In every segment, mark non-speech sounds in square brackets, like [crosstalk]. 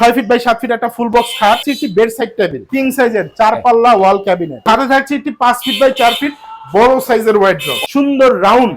ছয় feet by সাত fit একটা ফুল বক্স খাট একটি বেড সাইড টেবিল কিং সাইজের চার পাল্লা ওয়াল ক্যাবিনেট সাথে থাকছে একটি পাঁচ ফিট বাই চার ফিট বড় সাইজের ওয়াইড সুন্দর round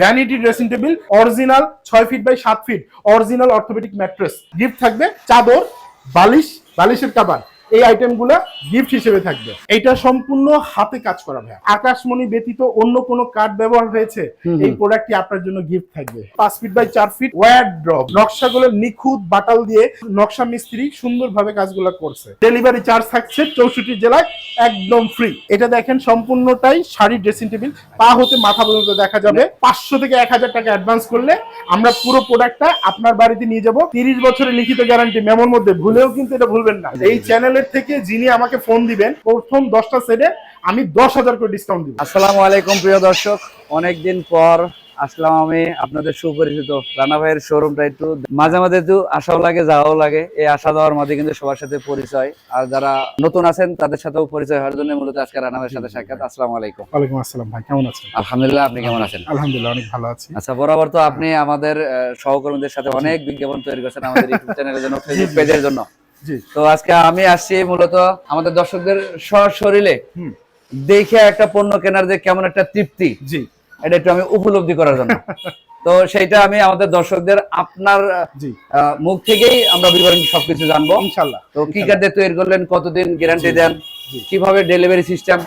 vanity dressing table original ছয় ফিট বাই সাত feet original orthopaedic mattress gift থাকবে চাদর বালিশ বালিশের কাবার এই আইটেমগুলো গিফট হিসেবে থাকবে। এটা সম্পূর্ণ হাতে কাজ করা ভাই আকাশমণি ব্যতীত অন্য কোনো কাঠ ব্যবহার হয়েছে? এই প্রোডাক্টটি আপনার জন্য গিফট থাকবে। পাঁচ ফিট বাই চার ফিট ওয়ার ড্রপ নকশাগুলো নিখুঁত বাটাল দিয়ে নকশা মিস্ত্রি সুন্দরভাবে কাজগুলো করছে। ডেলিভারি চার্জ থাকছে চৌষট্টি জেলায় একদম ফ্রি এটা দেখেন সম্পূর্ণটাই শাড়ি ড্রেসিং টেবিল পা হতে মাথা পর্যন্ত দেখা যাবে। পাঁচশো থেকে এক হাজার টাকা অ্যাডভান্স করলে আমরা পুরো প্রোডাক্টটা আপনার বাড়িতে নিয়ে যাব। তিরিশ বছরের লিখিত গ্যারান্টি মেমোর মধ্যে ভুলেও কিন্তু এটা ভুলবেন না। এই চ্যানেলের থেকে যিনি আমাকে ফোন দিবেন প্রথম দশটা সেটে আমি দশ হাজার করে ডিসকাউন্ট দিব। আসসালামু আলাইকুম প্রিয় দর্শক। অনেকদিন পর আসলাম আমি আপনাদের সুপরিচিত রানা ভাইয়ের শোরুমটা একটু। মাঝে মাঝে একটু আসাও লাগে যাওয়াও লাগে। এই আসা যাওয়ার মাঝে কিন্তু সবার সাথে পরিচয়। আর যারা নতুন আছেন তাদের সাথেও পরিচয় হওয়ার জন্য মূলত আজকে রানা ভাইয়ের সাথে সাক্ষাৎ। আসসালামু আলাইকুম। ওয়ালাইকুম আসসালাম ভাই কেমন আছেন? আলহামদুলিল্লাহ আপনি কেমন আছেন? আলহামদুলিল্লাহ অনেক ভালো আছি। আচ্ছা বরাবর তো আপনি আমাদের সহকর্মীদের সাথে অনেক বিজ্ঞাপন তৈরি করছেন আমাদের [laughs] ইউটিউব চ্যানেলের জন্য ফেসবুক পেজের জন্য। তো আজকে আমি আসছি মূলত আমাদের দর্শকদের সশরীরে। দেখে একটা পণ্য কেনার যে কেমন একটা তৃপ্তি জি। এটা একটু আমি উপলব্ধি করার জন্য। [laughs] তো সেইটা আমি আমাদের দর্শকদের আপনার মুখ থেকেই আমরা বিবরণ সবকিছু জানব। ইনশাল্লাহ তো কি কার্ডে তৈরি করলেন কতদিন গ্যারান্টি দেন কীভাবে ডেলিভারি সিস্টেম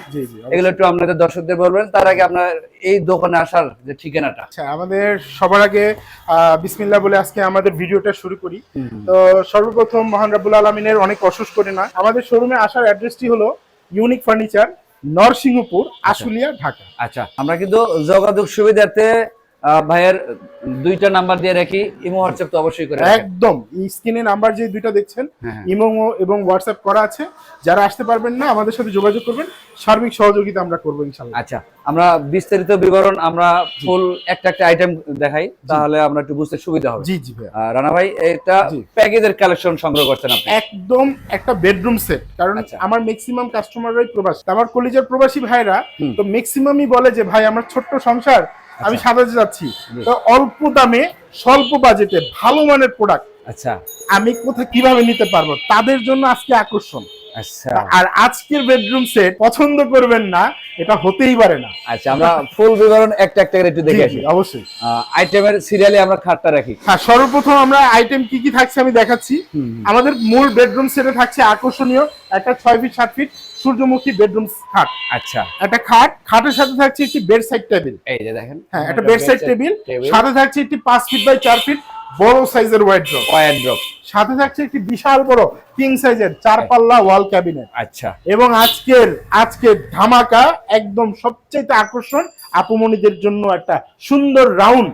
এগুলো একটু আপনাদের দর্শকদের বলবেন। তার আগে আপনার এই দোকানে আসার যে ঠিকানাটা। আচ্ছা আমাদের সবার আগে বিসমিল্লাহ বলে আজকে আমাদের ভিডিওটা শুরু করি। তো সর্বপ্রথম মহান রাব্বুল আলমিনের অনেক অসুস করে না। আমাদের শোরুমে আসার অ্যাড্রেসটি হলো ইউনিক ফার্নিচার নরসিংহপুর আশুলিয়া ঢাকা। আচ্ছা আমরা কিন্তু যোগাযোগ আহ, ভাইয়ের দুইটা নাম্বার দিয়ে রাখি। ইমো হোয়াটসঅ্যাপ তো অবশ্যই করে। একদম স্ক্রিনে নাম্বার যে দুইটা দেখছেন হ্যাঁ। ইমো এবং হোয়াটসঅ্যাপ করা আছে। যারা আসতে পারবেন না আমাদের সাথে যোগাযোগ করবেন। সার্বিক সহযোগিতা আমরা করব ইনশাল্লাহ আচ্ছা আমরা বিস্তারিত বিবরণ আমরা ফুল একটা একটা আইটেম দেখাই তাহলে আমরা একটু বুঝতে সুবিধা হবে। জি জি আহ, রানা ভাই এটা প্যাকেজের কালেকশন সংগ্রহ করছেন আপনি? একদম একটা বেডরুম সেট কারণ আচ্ছা। আমার ম্যাক্সিমাম কাস্টমাররাই প্রবাসী। আমার কলিজার প্রবাসী ভাইরা। তো ম্যাক্সিমামই বলে যে ভাই আমার ছোট্ট সংসার আমি সাজাতে যাচ্ছি। তো অল্প দামে স্বল্প বাজেটে ভালো মানের প্রোডাক্ট আচ্ছা। আমি কোথায় কীভাবে নিতে পারব তাদের জন্য আজকে আকর্ষণ। আচ্ছা। আর আজকের বেডরুম সেট পছন্দ করবেন না এটা হতেই পারে না। আচ্ছা আমরা ফুল বিবরণ একটা একটা করে একটু দেখে আসি। অবশ্যই। আইটেমের সিরিয়ালে আমরা খাটটা রাখি। হ্যাঁ সর্বপ্রথম আমরা আইটেম কি কি থাকছে আমি দেখাচ্ছি। আমাদের মূল বেডরুম সেটে থাকছে আকর্ষণীয় একটা ছয় ফিট সাত ফিট সূর্যমুখী বেডরুম খাট। আচ্ছা। একটা খাট খাটের সাথে থাকছে একটি বেড সাইড টেবিল এই যে দেখেন। হ্যাঁ একটা বেড সাইড টেবিল সাথে থাকছে একটি পাঁচ ফিট বাই চার ফিট বড় সাইজের ওয়াইড ড্রপ সাথে থাকছে একটি বিশাল বড় কিং সাইজের চার পাল্লা ওয়াল ক্যাবিনেট আচ্ছা। এবং আজকের আজকের ধামাকা একদম সবচেয়ে আকর্ষণ আপুমনিদের জন্য একটা সুন্দর round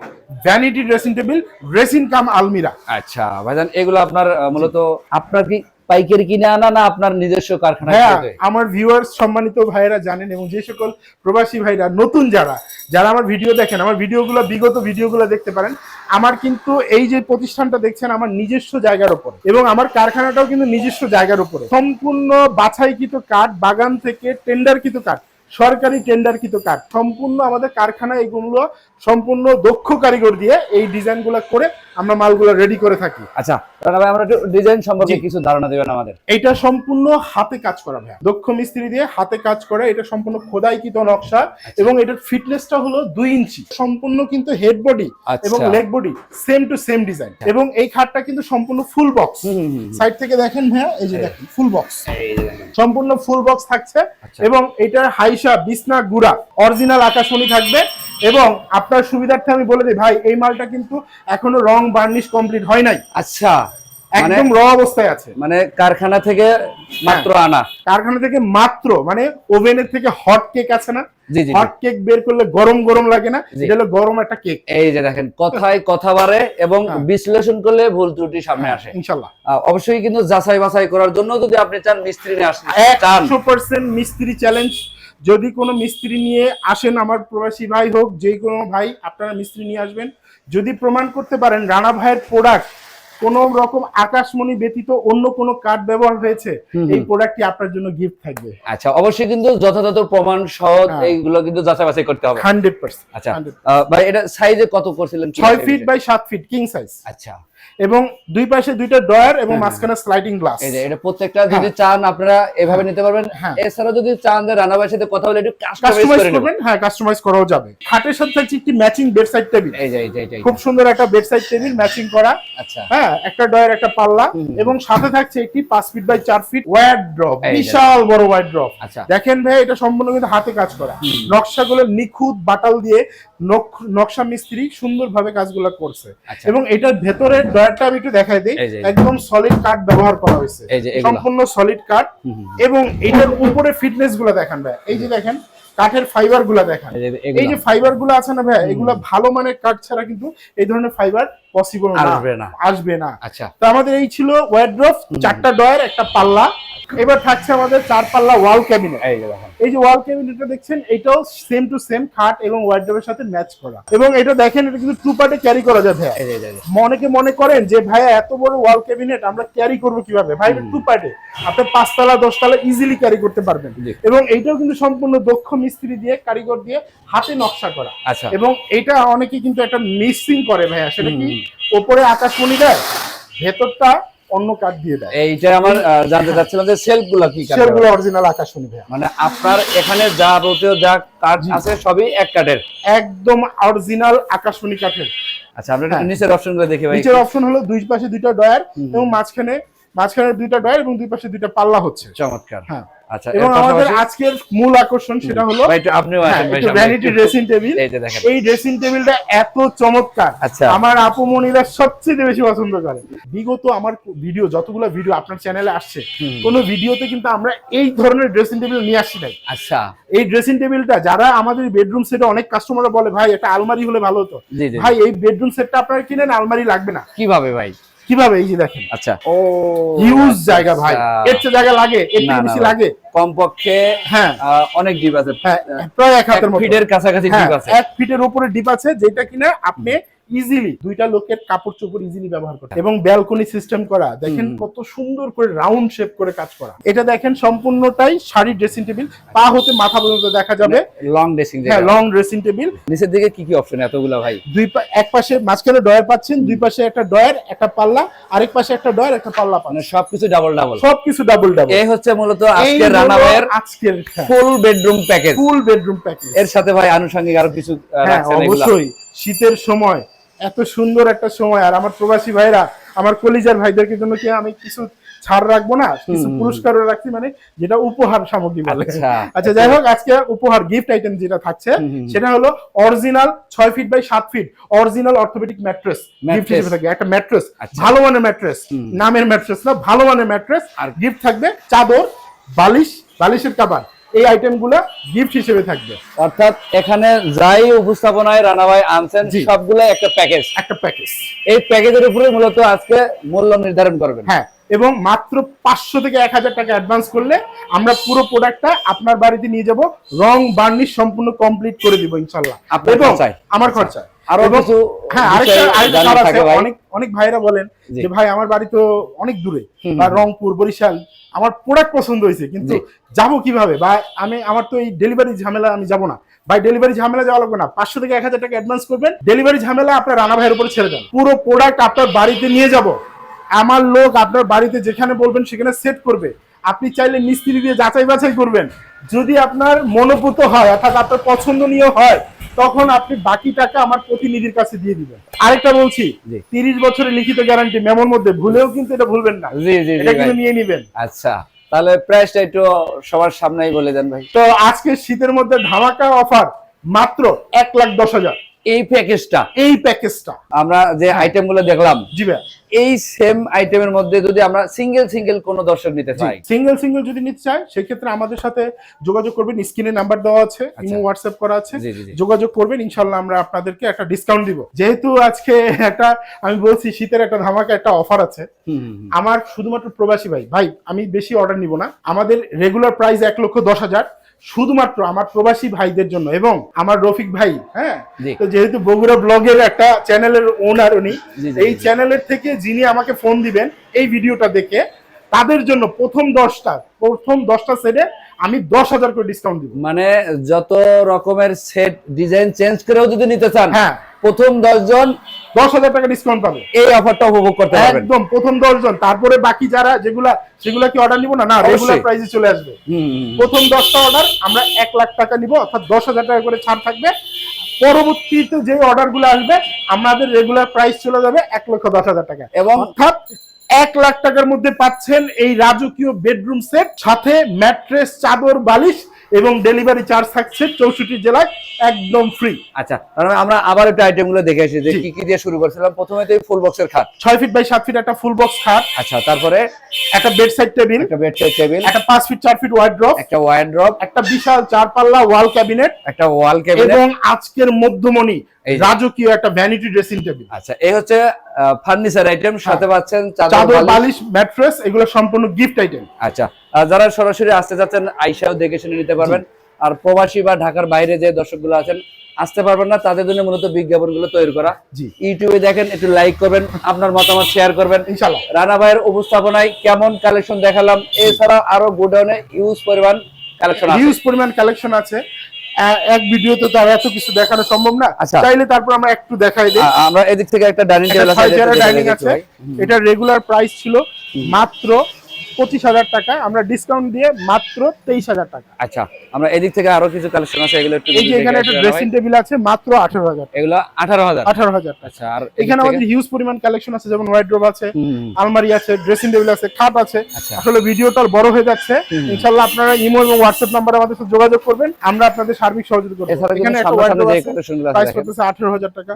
vanity dressing table dressing cum আলমিরা। আচ্ছা ভাইজান এগুলো আপনার মূলত আপনার কি পাইকারি কিনে আনা না আপনার নিজস্ব কারখানা হ্যাঁ আমার ভিউয়ার্স সম্মানিত ভাইরা জানেন এবং যে সকল প্রবাসী ভাইরা নতুন যারা যারা আমার ভিডিও দেখেন আমার ভিডিওগুলো বিগত ভিডিওগুলো দেখতে পারেন আমার কিন্তু এই যে প্রতিষ্ঠানটা দেখছেন আমার নিজস্ব জায়গার উপর। এবং আমার কারখানাটাও কিন্তু নিজস্ব জায়গার উপরে। সম্পূর্ণ বাছাইকৃত কাঠ বাগান থেকে টেন্ডারকৃত কাঠ সরকারি টেন্ডারকৃত কাঠ সম্পূর্ণ আমাদের কারখানা এগুলো সম্পূর্ণ দক্ষ কারিগর দিয়ে এই ডিজাইনগুলো করে আমরা মালগুলো রেডি করে থাকি। আচ্ছা ভাই আমরা ডিজাইন সম্পর্কে কিছু ধারণা দেবেন আমাদের। এটা সম্পূর্ণ হাতে কাজ করা ভাইয়া। দক্ষ মিস্ত্রি দিয়ে হাতে কাজ করে এটা সম্পূর্ণ খোদাইকৃত নকশা এবং এটার ফিটনেসটা হলো দুই ইঞ্চি। সম্পূর্ণ কিন্তু হেড বডি আচ্ছা। এবং leg body same to same design এবং এই খাটটা কিন্তু সম্পূর্ণ ফুল বক্স। সাইড থেকে দেখেন ভাইয়া এই যে দেখেন ফুল বক্স। সম্পূর্ণ ফুল বক্স থাকছে আচ্ছা। এবং এটার হাইসা বিছনা গুড়া অরিজিনাল আকাশমণি থাকবে। এবং আপনার সুবিধার্থে আমি বলে দিই ভাই এই মালটা কিন্তু এখনও রং বার্নিশ কমপ্লিট হয় নাই। আচ্ছা মানে একদম র অবস্থায় আছে। মানে কারখানা থেকে মাত্র আনা। কারখানা থেকে মাত্র মানে ওভেনের থেকে হট কেক আছে না। হট কেক বের করলে গরম গরম লাগে না। এটা হলো গরম একটা কেক এই যে দেখেন কথায় কথা বাড়ে এবং হ্যাঁ। বিশ্লেষণ করলে ভুল ত্রুটি সামনে আসে। ইনশাল্লাহ অবশ্যই কিন্তু যাচাই বাছাই করার জন্য যদি আপনি চান মিস্ত্রি নিয়ে আসেন চান। একশো পার্সেন্ট মিস্ত্রি চ্যালেঞ্জ যদি কোনো মিস্ত্রি নিয়ে আসেন আমার প্রবাসী ভাই হোক যে কোনো ভাই আপনারা মিস্ত্রি নিয়ে আসবেন। যদি প্রমাণ করতে পারেন রানা ভাইয়ের প্রোডাক্ট কোন রকম আকাশমণি ব্যতীত অন্য কোনো কাঠ ব্যবহার হয়েছে এই প্রোডাক্টটি আপনার জন্য গিফট থাকবে। আচ্ছা অবশ্যই কিন্তু যথাযথ প্রমাণ সহ হ্যাঁ। এইগুলো কিন্তু যাচাই বাছাই করতে হবে। হান্ড্রেড পার্সেন্ট আচ্ছা ভাই এটা সাইজে কত করছিলেন? কি ছয় ফিট বাই সাত ফিট কিং সাইজ আচ্ছা। এবং দুই পাশে দুইটা ডয়ার এবং হ্যাঁ, মাঝখানে স্লাইডিং গ্লাস এই যে এটা প্রত্যেকটা যদি চান আপনারা এভাবে নিতে পারবেন। হ্যাঁ। এছাড়া যদি চান যে রানাবার সাথে কথা বলে একটু কাস্টমাইজ কাস্টমাইজ করে নেবেন করবেন? হ্যাঁ কাস্টমাইজ করাও যাবে। খাটের সাথে থাকছে একটি ম্যাচিং বেড সাইড টেবিল এই যে এই যে খুব সুন্দর একটা বেড সাইড টেবিল ম্যাচিং করা। আচ্ছা। হ্যাঁ একটা ডয়ের একটা পাল্লা এবং সাথে থাকছে একটি পাঁচ ফিট বাই চার ফিট ওয়ার ড্রপ বিশাল বড় ওয়ার ড্রপ আচ্ছা। দেখেন ভাই এটা সম্পূর্ণ কিন্তু হাতে কাজ করা। নকশাগুলো নিখুঁত বাটাল দিয়ে নকশা মিস্ত্রি সুন্দরভাবে কাজগুলো করছে। আচ্ছা। এবং এটার ভেতরের ডয়ারটা আমি একটু দেখাই দিই। একদম সলিড কাঠ ব্যবহার করা হয়েছে। সম্পূর্ণ সলিড কাঠ। এবং এটার উপরে ফিটনেসগুলো দেখেন ভাই। এই যে দেখেন কাঠের ফাইবারগুলা দেখেন। এই যে ফাইবারগুলো আছে না ভাই। এগুলো ভালো মানের কাঠ ছাড়া কিন্তু এই ধরনের ফাইবার পসিবল না। আসবে না। আসবে না। আচ্ছা। তো আমাদের এই ছিল ওয়ার্ড্রপ হুম। চারটা ডয়ার একটা পাল্লা। এবার থাকছে আমাদের চার পাল্লা ওয়াল ক্যাবিনেট এই যে ওয়াল ক্যাবিনেটটা দেখছেন এটাও সেম টু সেম খাট এবং ওয়ার্ড্রপের সাথে ম্যাচ করা। এবং এটা দেখেন এটা কিন্তু টু পার্টে ক্যারি করা যায় ভাইয়া। অনেকে মনে করেন যে ভাইয়া এত বড় ওয়াল ক্যাবিনেট আমরা ক্যারি করব কীভাবে? ভাই। টু পার্টে আপনি পাঁচতলা দশতলা ইজিলি ক্যারি করতে পারবেন। এবং এইটাও কিন্তু সম্পূর্ণ দক্ষ মিস্ত্রি দিয়ে কারিগর দিয়ে হাতে নকশা করা। আচ্ছা। এবং এটা অনেকে কিন্তু একটা মিক্সিং করে ভাইয়া। সেটা কি? ওপরে আকাশমণি দেয় ভেতরটা অন্য কাঠ দিয়ে দেয়। এইটা আমার জানতে চাচ্ছিলাম যে সেলফগুলা কি সেলফগুলো অরিজিনাল আকাশমণি ভাইয়া। মানে আপনার এখানে যা রোতেও যা কাঠ আছে সবই এক কাঠের একদম অরিজিনাল আকাশ আকাশমণি কাঠের আচ্ছা আমরা হ্যাঁ। নিচের অপশনগুলো দেখি ভাই। নিচের অপশন হলো দুই পাশে দুইটা ডয়ার এবং মাঝখানে মাঝখানে দুইটা ডয়ার এবং দুই পাশে দুইটা পাল্লা হচ্ছে। চমৎকার। হ্যাঁ। আচ্ছা এবং আমাদের আজকের মূল আকর্ষণ সেটা হলো আপনিও ভ্যানিটি ড্রেসিং টেবিল এই ড্রেসিং টেবিলটা এত চমৎকার। আচ্ছা। আমার আপু মনিরা সবচেয়ে বেশি পছন্দ করে। বিগত আমার ভিডিও যতগুলো ভিডিও আপনার চ্যানেলে আসছে। কোনো ভিডিওতে কিন্তু আমরা এই ধরনের ড্রেসিং টেবিল নিয়ে আসি নাই। আচ্ছা। এই ড্রেসিং টেবিলটা যারা আমাদের বেডরুম সেটে অনেক কাস্টমাররা বলে ভাই একটা আলমারি হলে ভালো হতো। ভাই এই বেডরুম সেটটা আপনারা কিনেন আলমারি লাগবে না। কীভাবে ভাই? কীভাবে? এই যে দেখেন। আচ্ছা। ও হিউজ জায়গা ভাই। আচ্ছা। এর চেয়ে জায়গা লাগে এর থেকে বেশি। লাগে। কমপক্ষে হ্যাঁ। অনেক ডিপ আছে। হ্যাঁ প্রায় এক হাতের মতো। ফিটের কাছাকাছি হ্যাঁ, ডিপ আছে। এক ফিটের উপরে ডিপ আছে যেটা কিনা আপনি ইজিলি দুইটা লোকের কাপড় চোপড় ইজিলি ব্যবহার করতে এবং ব্যালকনি সিস্টেম করা দেখেন কত সুন্দর করে রাউন্ড শেপ করে কাজ করা। এটা দেখেন সম্পূর্ণটাই শাড়ি ড্রেসিং টেবিল পা হতে মাথা পর্যন্ত দেখা যাবে। লং ড্রেসিং হ্যাঁ লং ড্রেসিং টেবিল নিচের দিকে কি কি অপশন এতগুলো ভাই? দুই এক পাশে মাঝখানে ডয়ার পাচ্ছেন দুই পাশে একটা ডয়ার একটা পাল্লা আরেক পাশে একটা ডয়ার একটা পাল্লা মানে পাচ্ছেন সবকিছু ডাবল ডাবল সবকিছু ডাবল ডাবল এই হচ্ছে মূলত আজকের রানাওয়ের আজকের full bedroom package full bedroom package এর সাথে ভাই আনুষঙ্গিক আরও কিছু হ্যাঁ রাখছেন এগুলা। অবশ্যই। শীতের সময় এত সুন্দর একটা সময়। আর আমার প্রবাসী ভাইরা আমার কলিজার ভাইদেরকে জন্য কি আমি কিছু ছাড় রাখব না? কিছু। পুরস্কারও রাখছি মানে যেটা উপহার সামগ্রী বলে। আচ্ছা। আচ্ছা যাই হোক আজকে উপহার গিফট আইটেম যেটা থাকছে। সেটা হলো অরিজিনাল ছয় ফিট বাই সাত feet original orthopaedic mattress gift হিসেবে থাকবে একটা ম্যাট্রেস আচ্ছা। ভালো মানের ম্যাট্রেস নামের ম্যাট্রেস না ভালো মানের ম্যাট্রেস আর আর গিফট থাকবে চাদর বালিশ বালিশের কাবার এই আইটেমগুলো গিফট হিসেবে থাকবে। অর্থাৎ এখানে যাই উপস্থাপনায় রানা ভাই আনছেন জি। সবগুলাই একটা প্যাকেজ একটা প্যাকেজ এই প্যাকেজের উপরে মূলত আজকে মূল্য নির্ধারণ করবেন। হ্যাঁ এবং মাত্র পাঁচশো থেকে এক হাজার টাকা অ্যাডভান্স করলে আমরা পুরো প্রোডাক্টটা আপনার বাড়িতে নিয়ে যাব রং বার্নিশ সম্পূর্ণ কমপ্লিট করে দিব ইনশাল্লাহ এবং আমার খরচায়। আরও কিছু হ্যাঁ আরেকটা। অনেক অনেক ভাইরা বলেন যে ভাই আমার বাড়ি তো অনেক দূরে। বা রংপুর বরিশাল আমার প্রোডাক্ট পছন্দ হয়েছে কিন্তু। যাব কীভাবে? বা আমি আমার তো এই ডেলিভারি ঝামেলা আমি যাব না। ভাই ডেলিভারি ঝামেলা যাওয়া লাগবে না। পাঁচশো থেকে এক হাজার টাকা অ্যাডভান্স করবেন। ডেলিভারি ঝামেলা আপনার রানা ভাইয়ের উপরে ছেড়ে দেন। পুরো প্রোডাক্ট আপনার বাড়িতে নিয়ে যাব। আমার লোক আপনার বাড়িতে যেখানে বলবেন সেখানে সেট করবে। আপনি চাইলে মিস্ত্রি দিয়ে যাচাই বাছাই করবেন। যদি আপনার মনোভূত হয় অর্থাৎ আপনার পছন্দনীয় হয় তখন আপনি বাকি টাকা আমার প্রতিনিধির কাছে দিয়ে দিবেন। আরেকটা বলছি। তিরিশ বছরের লিখিত গ্যারান্টি মেমোর মধ্যে ভুলেও কিন্তু এটা ভুলবেন না। জি জি জি এটা কিন্তু নিয়ে নিবেন। আচ্ছা তাহলে প্রাইসটা একটু সবার সামনেই বলে দেন ভাই। তো আজকে শীতের মধ্যে ধামাকা অফার মাত্র এক লাখ দশ হাজার। এই প্যাকেজটা এই প্যাকেজটা আমরা যে হ্যাঁ। আইটেমগুলো দেখলাম জি ভাই। এই সেম আইটেমের মধ্যে যদি আমরা সিঙ্গেল সিঙ্গেল কোন দর্শক নিতে চাই। সিঙ্গেল সিঙ্গেল যদি নিতে চায় সেক্ষেত্রে আমাদের সাথে যোগাযোগ করবেন। স্ক্রিনে নাম্বার দেওয়া আছে ইমো হোয়াটসঅ্যাপ করা আছে। যোগাযোগ করবেন ইনশাল্লাহ আমরা আপনাদেরকে একটা ডিসকাউন্ট দিব। যেহেতু আজকে একটা আমি বলছি শীতের একটা ধামাকা একটা অফার আছে। আমার শুধুমাত্র প্রবাসী ভাই ভাই আমি বেশি অর্ডার নিব না। আমাদের রেগুলার প্রাইস এক লক্ষ দশ হাজার। শুধুমাত্র আমার প্রবাসী ভাইদের জন্য এবং আমার রফিক ভাই হ্যাঁ? তো যেহেতু বগুড়া ব্লগের একটা চ্যানেলের ওনার উনি এই চ্যানেলের থেকে যিনি আমাকে ফোন দিবেন এই ভিডিওটা দেখে তাদের জন্য প্রথম দশটা প্রথম দশটা সেটে আমি দশ হাজার করে ডিসকাউন্ট দিব। মানে যত রকমের সেট ডিজাইন চেঞ্জ করেও যদি নিতে চান হ্যাঁ। প্রথম দশজন দশ হাজার টাকা ডিসকাউন্ট পাবে। এই অফারটা উপভোগ করতে পারবেন। একদম প্রথম দশজন তারপরে বাকি যারা যেগুলা সেগুলা কি অর্ডার নিব? না না রেগুলার প্রাইসে চলে আসবে। প্রথম দশটা অর্ডার আমরা এক লাখ টাকা নিব অর্থাৎ দশ হাজার টাকা করে ছাড় থাকবে। পরবর্তীতে যে অর্ডারগুলো আসবে আমাদের রেগুলার প্রাইস চলে যাবে এক লক্ষ দশ হাজার টাকা। এবং অর্থাৎ এক লাখ টাকার মধ্যে পাচ্ছেন এই রাজকীয় বেডরুম সেট সাথে ম্যাট্রেস চাদর বালিশ এবং ডেলিভারি চার্জ থাকছে চৌষট্টি জেলায় একদম ফ্রি আচ্ছা আমরা আবার একটু আইটেমগুলো দেখে আসি যে কি কি দিয়ে শুরু করছিলাম। প্রথমে তো ফুল বক্সের খাট। ছয় ফিট বাই সাত ফিট একটা ফুল বক্স খাট। আচ্ছা তারপরে? একটা বেড সাইড টেবিল একটা বেড সাইড টেবিল একটা পাঁচ ফিট চার ফিট ওয়াইড্রপ একটা ওয়ার্ড্রপ একটা বিশাল চার পাল্লা ওয়াল ক্যাবিনেট একটা ওয়াল ক্যাবিনেট এবং আজকের মধ্যমণি রাজকীয় একটা ভ্যানিটি ড্রেসিং টেবিল আচ্ছা এই হচ্ছে ফার্নিচার আইটেম সাথে পাচ্ছেন চাদর বালিশ। ম্যাট্রেস এগুলো সম্পূর্ণ গিফট আইটেম আচ্ছা যারা সরাসরি আসতে যাচ্ছেন আইসাও দেখে শুনে নিতে পারবেন। আর প্রবাসী বা ঢাকার বাইরে যে দর্শকগুলো আছেন আসতে পারবেন না তাদের জন্য মূলত বিজ্ঞাপনগুলো তৈরি করা। ইউটিউবে দেখেন একটু লাইক করবেন আপনার মতামত শেয়ার করবেন। ইনশাল্লাহ রানা ভাইয়ের উপস্থাপনায় কেমন কালেকশন দেখালাম এছাড়া আরও গোডাউনে ইউজ পরিমাণ কালেকশন ইউজ পরিমাণ কালেকশন আছে। এক ভিডিওতে তো আর এত কিছু দেখানো সম্ভব না। আচ্ছা। চাইলে তারপর আমরা একটু দেখাই দিই। আমরা এদিক থেকে একটা ডাইনিং টেবিল আছে ডাইনিং আছে। এটা রেগুলার প্রাইস ছিল মাত্র পঁচিশ হাজার টাকা আমরা ডিসকাউন্ট দিয়ে মাত্র তেইশ হাজার টাকা। আচ্ছা আমরা এদিক থেকে আরও কিছু কালেকশন আছে এগুলো একটু এই যে এখানে একটা ড্রেসিং টেবিল আছে মাত্র আঠারো হাজার। এগুলো আঠারো হাজার? আঠারো হাজার আচ্ছা আর এখানে আমাদের হিউজ পরিমাণ কালেকশন আছে যেমন ওয়াইড্রোব আছে আলমারি আছে ড্রেসিং টেবিল আছে খাট আছে। আচ্ছা। আসলে ভিডিওটা বড় হয়ে যাচ্ছে। ইনশাল্লাহ আপনারা ইমো এবং হোয়াটসঅ্যাপ নাম্বারে আমাদের সাথে যোগাযোগ করবেন। আমরা আপনাদের সার্বিক সহযোগিতা করব। এখানে একটা ওয়ার্ডরোব আছে প্রাইস। করতেছে আঠারো হাজার টাকা।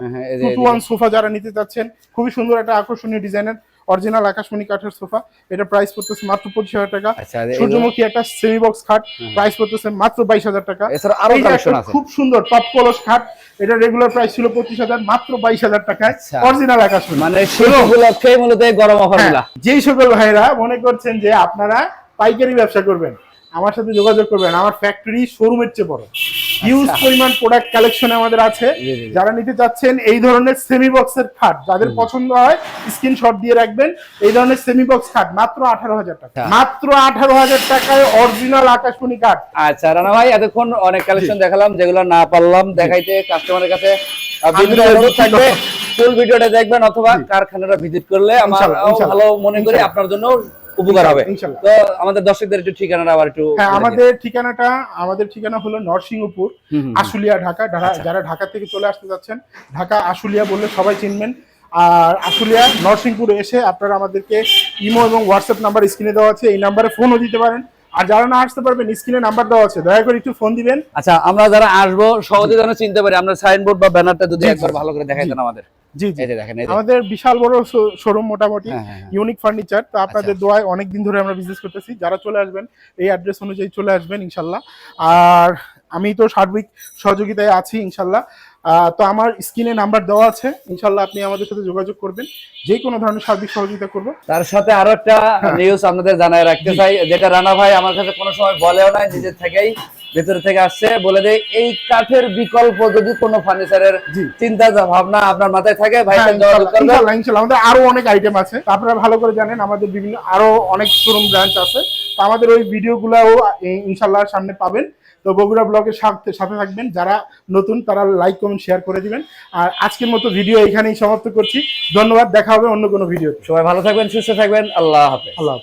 টু ওয়ান সোফা যারা নিতে চাচ্ছেন খুবই সুন্দর একটা আকর্ষণীয় ডিজাইনের অরিজিনাল আকাশমণি কাঠের সোফা। এটা প্রাইস পড়তেছে মাত্র পঁচিশ হাজার টাকা। আচ্ছা সূর্যমুখী একটা সেমি বক্স খাট প্রাইস করতেছে মাত্র বাইশ হাজার টাকা। এছাড়া আরও কালেকশন আছে। খুব সুন্দর টপ কলস খাট। এটা রেগুলার প্রাইস ছিল পঁচিশ হাজার মাত্র বাইশ হাজার টাকায়। আচ্ছা। অরিজিনাল আকাশমণি। মানে শীত উপলক্ষে মূলত গরম অফার হ্যাঁ, যেই সকল ভাইরা মনে করছেন যে আপনারা পাইকারি ব্যবসা করবেন আমার সাথে যোগাযোগ করবেন আমার ফ্যাক্টরি শোরুমের চেয়ে বড়। হিউজ পরিমাণ প্রোডাক্ট কালেকশন আমাদের আছে। যারা নিতে চাচ্ছেন এই ধরনের সেমি বক্সের খাট যাদের পছন্দ হয় স্ক্রিনশট দিয়ে রাখবেন। এই ধরনের সেমি বক্স খাট মাত্র আঠারো হাজার টাকা। আচ্ছা। মাত্র আঠারো হাজার টাকায় অরিজিনাল আকাশমণি কাঠ আচ্ছা রানা ভাই এতক্ষণ অনেক কালেকশন দেখালাম যেগুলো না পারলাম দেখাইতে কাস্টমারের কাছে। বিভিন্ন অনুরোধ থাকবে ফুল ভিডিওটা দেখবেন অথবা কারখানাটা ভিজিট করলে আমার। ভালো মনে করি আপনার জন্য উপকার হবে। তো আমাদের দর্শকদের একটু ঠিকানাটা আবার একটু হ্যাঁ আমাদের ঠিকানাটা আমাদের ঠিকানা হলো নরসিংহপুর আশুলিয়া ঢাকা। আচ্ছা। যারা ঢাকা থেকে চলে আসতে যাচ্ছেন ঢাকা আশুলিয়া বললে সবাই চিনবেন। আর আশুলিয়া নরসিংপুরে এসে আপনারা আমাদেরকে ইমো এবং হোয়াটসঅ্যাপ নাম্বার স্ক্রিনে দেওয়া আছে এই নাম্বারে ফোনও দিতে পারেন। আর যারা না আসতে পারবেন স্ক্রিনে নাম্বার দেওয়া আছে দয়া করে একটু ফোন দিবেন। আচ্ছা আমরা যারা আসব সহজে যেন চিনতে পারি আমরা সাইনবোর্ড বা ব্যানারটা যদি। একবার ভালো করে দেখাই। দেন আমাদের। জি জি। দেখেন আমাদের বিশাল বড় শোরুম মোটামুটি হ্যাঁ, হ্যাঁ, হ্যাঁ। ইউনিক ফার্নিচার তো আপনাদের দোয়ায় অনেক দিন ধরে আমরা বিজনেস করতেছি। যারা চলে আসবেন এই অ্যাড্রেস অনুযায়ী চলে আসবেন ইনশাল্লাহ। আর আমি তো সার্বিক সহযোগিতায় আছি ইনশাল্লাহ। তো আমার স্ক্রিনে নাম্বার দেওয়া আছে। ইনশাল্লাহ আপনি আমাদের সাথে যোগাযোগ করবেন। যে কোনো ধরনের সার্বিক সহযোগিতা করব। তার সাথে আরও একটা নিউজ আপনাদের জানায় রাখতে চাই যেটা রানা ভাই আমার কাছে কোনো সময় বলেও নাই নিজের থেকেই ভেতরে থেকে আসছে। বলে দেয় এই কাঠের বিকল্প যদি কোনো ফার্নিচারের। চিন্তা ভাবনা আপনার মাথায় থাকে ভাই হ্যাঁ। আমাদের আরও অনেক আইটেম আছে। আপনারা ভালো করে জানেন আমাদের বিভিন্ন আরও অনেক শোরুম ব্রাঞ্চ আছে। তো আমাদের ওই ভিডিওগুলোও ইনশাল্লাহ সামনে পাবেন। তো বগুড়া ব্লগের সাথে সাথে থাকবেন। যারা নতুন তারা লাইক কমেন্ট শেয়ার করে দিবেন। আর আজকের মতো ভিডিও এখানেই সমাপ্ত করছি। ধন্যবাদ দেখা হবে অন্য কোনো ভিডিও সবাই ভালো থাকবেন সুস্থ থাকবেন। আল্লাহ হাফেজ। আল্লাহ হাফেজ।